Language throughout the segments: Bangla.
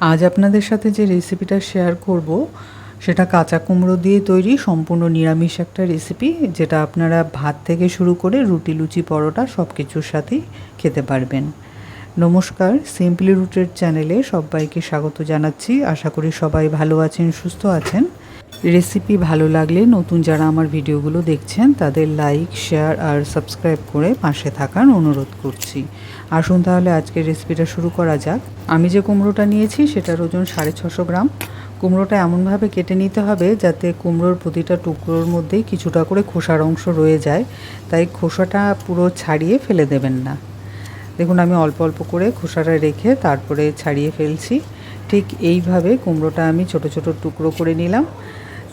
আজ আপনাদের সাথে যে রেসিপিটা শেয়ার করব, সেটা কাঁচা কুমড়ো দিয়ে তৈরি, সম্পূর্ণ নিরামিষ একটা রেসিপি যেটা আপনারা ভাত থেকে শুরু করে রুটি, লুচি, পরোটা সব কিছুর সাথেই খেতে পারবেন। নমস্কার সিম্পলি রুটের চ্যানেলে সবাইকে স্বাগত জানাচ্ছি। আশা করি সবাই ভালো আছেন, সুস্থ আছেন। রেসিপি ভালো লাগলে নতুন যারা আমার ভিডিওগুলো দেখছেন, তাদের লাইক শেয়ার আর সাবস্ক্রাইব করে পাশে থাকার অনুরোধ করছি। আসুন তাহলে আজকের রেসিপিটা শুরু করা যাক। আমি যে কুমড়োটা নিয়েছি, সেটার ওজন সাড়ে ছশো গ্রাম। কুমড়োটা এমনভাবে কেটে নিতে হবে যাতে কুমড়োর প্রতিটা টুকরোর মধ্যেই কিছুটা করে খোসার অংশ রয়ে যায়। তাই খোসাটা পুরো ছাড়িয়ে ফেলে দেবেন না। দেখুন, আমি অল্প অল্প করে খোসাটা রেখে তারপরে ছাড়িয়ে ফেলছি। ঠিক এইভাবে কুমড়োটা আমি ছোট ছোট টুকরো করে নিলাম।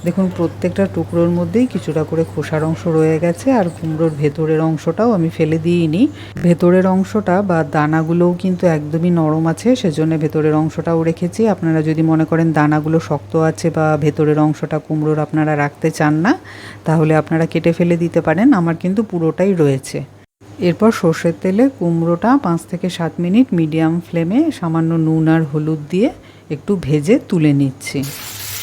দেখুন, প্রত্যেকটা টুকরোর মধ্যেই কিছুটা করে খোসার অংশ রয়ে গেছে আর কুমড়োর ভেতরের অংশটাও আমি ফেলে দিইনি। ভেতরের অংশটা বা দানাগুলোও কিন্তু একদমই নরম আছে, সেজন্য ভেতরের অংশটাও রেখেছি। আপনারা যদি মনে করেন দানাগুলো শক্ত আছে বা ভেতরের অংশটা কুমড়োর আপনারা রাখতে চান না, তাহলে আপনারা কেটে ফেলে দিতে পারেন, আমার কিন্তু পুরোটাই রয়েছে। এরপর সর্ষের তেলে কুমড়োটা পাঁচ থেকে সাত মিনিট মিডিয়াম ফ্লেমে সামান্য নুন আর হলুদ দিয়ে একটু ভেজে তুলে নিচ্ছি।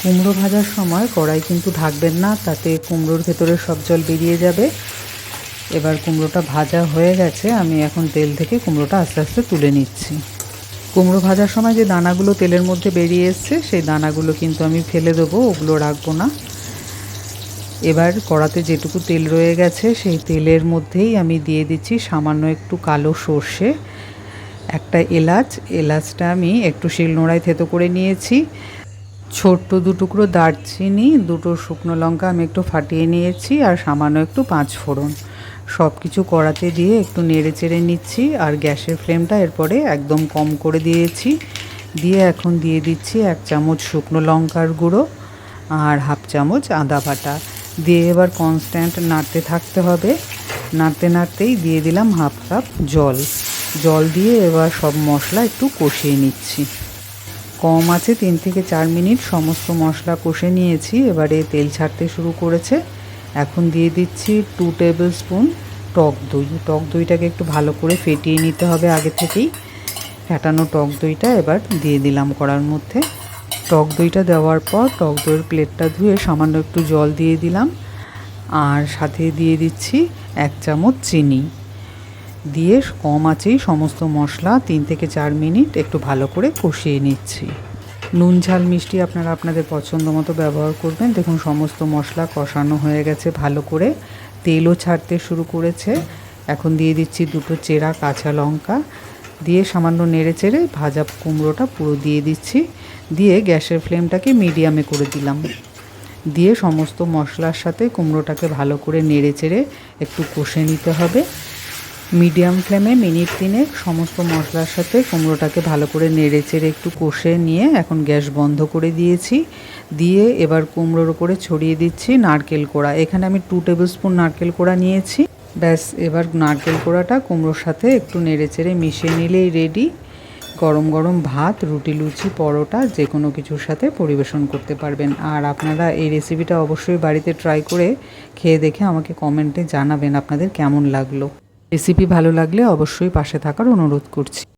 কুমড়ো ভাজার সময় কড়াই কিন্তু ঢাকবেন না, তাতে কুমড়োর ভেতরে সব জল বেরিয়ে যাবে। এবার কুমড়োটা ভাজা হয়ে গেছে, আমি এখন তেল থেকে কুমড়োটা আস্তে আস্তে তুলে নিচ্ছি। কুমড়ো ভাজার সময় যে দানাগুলো তেলের মধ্যে বেরিয়ে এসছে, সেই দানাগুলো কিন্তু আমি ফেলে দেবো, ওগুলো রাখব না। এবার কড়াতে যেটুকু তেল রয়ে গেছে, সেই তেলের মধ্যেই আমি দিয়ে দিচ্ছি সামান্য একটু কালো সর্ষে, একটা এলাচ। এলাচটা আমি একটু শিলনোড়ায় থেতো করে নিয়েছি। ছোট্ট দু টুকরো দারচিনি, দুটো শুকনো লঙ্কা আমি একটু ফাটিয়ে নিয়েছি আর সামান্য একটু পাঁচ ফোড়ন। সব কিছু কড়াতে দিয়ে একটু নেড়ে চেড়ে নিচ্ছি আর গ্যাসের ফ্লেমটা এরপরে একদম কম করে দিয়েছি। দিয়ে এখন দিয়ে দিচ্ছি এক চামচ শুকনো লঙ্কার গুঁড়ো আর হাফ চামচ আদা বাটা। দিয়ে এবার কনস্ট্যান্ট নাড়তে থাকতে হবে। নাড়তে নাড়তেই দিয়ে দিলাম হাফ কাপ জল। জল দিয়ে এবার সব মশলা একটু কষিয়ে নিচ্ছি। কম আছে, তিন থেকে চার মিনিট। সমস্ত মশলা কষে নিয়েছি, এবারে তেল ছাড়তে শুরু করেছে। এখন দিয়ে দিচ্ছি টু টেবিল স্পুন টক দই। টক দইটাকে একটু ভালো করে ফেটিয়ে নিতে হবে আগে থেকেই। ফেটানো টক দইটা এবার দিয়ে দিলাম কড়ার মধ্যে। টক দইটা দেওয়ার পর টক দইয়ের প্লেটটা ধুয়ে সামান্য একটু জল দিয়ে দিলাম। আর সাথে দিয়ে দিচ্ছি এক চামচ চিনি। দিয়ে কম আছেই সমস্ত মশলা তিন থেকে চার মিনিট একটু ভালো করে কষিয়ে নিচ্ছি। নুন, ঝাল, মিষ্টি আপনারা আপনাদের পছন্দ মতো ব্যবহার করবেন। দেখুন, সমস্ত মশলা কষানো হয়ে গেছে, ভালো করে তেলও ছাড়তে শুরু করেছে। এখন দিয়ে দিচ্ছি দুটো চেরা কাঁচা লঙ্কা। দিয়ে সামান্য নেড়ে চেড়ে ভাজা কুমড়োটা পুরো দিয়ে দিচ্ছি। দিয়ে গ্যাসের ফ্লেমটাকে মিডিয়ামে করে দিলাম। দিয়ে সমস্ত মশলার সাথে কুমড়োটাকে ভালো করে নেড়ে চেড়ে একটু কষে নিতে হবে। মিডিয়াম ফ্লেমে মিনিট তিনেক সমস্ত মশলার সাথে কুমড়োটাকে ভালো করে নেড়ে চেড়ে একটু কষে নিয়ে এখন গ্যাস বন্ধ করে দিয়েছি। দিয়ে এবার কুমড়োর উপরে ছড়িয়ে দিচ্ছি নারকেল কোড়া। এখানে আমি টু টেবিল স্পুন নারকেল কোড়া নিয়েছি। ব্যাস, এবার নারকেল কোড়াটা কুমড়োর সাথে একটু নেড়ে চেড়ে মিশিয়ে নিলেই রেডি গরম গরম ভাত, রুটি, লুচি, পরোটা যে কোনো কিছুর সাথে পরিবেশন করতে পারবেন। আর আপনারা এই রেসিপিটা অবশ্যই বাড়িতে ট্রাই করে খেয়ে দেখে আমাকে কমেন্টে জানাবেন আপনাদের কেমন লাগল। রেসিপি ভালো লাগলে অবশ্যই পাশে থাকার অনুরোধ করছি।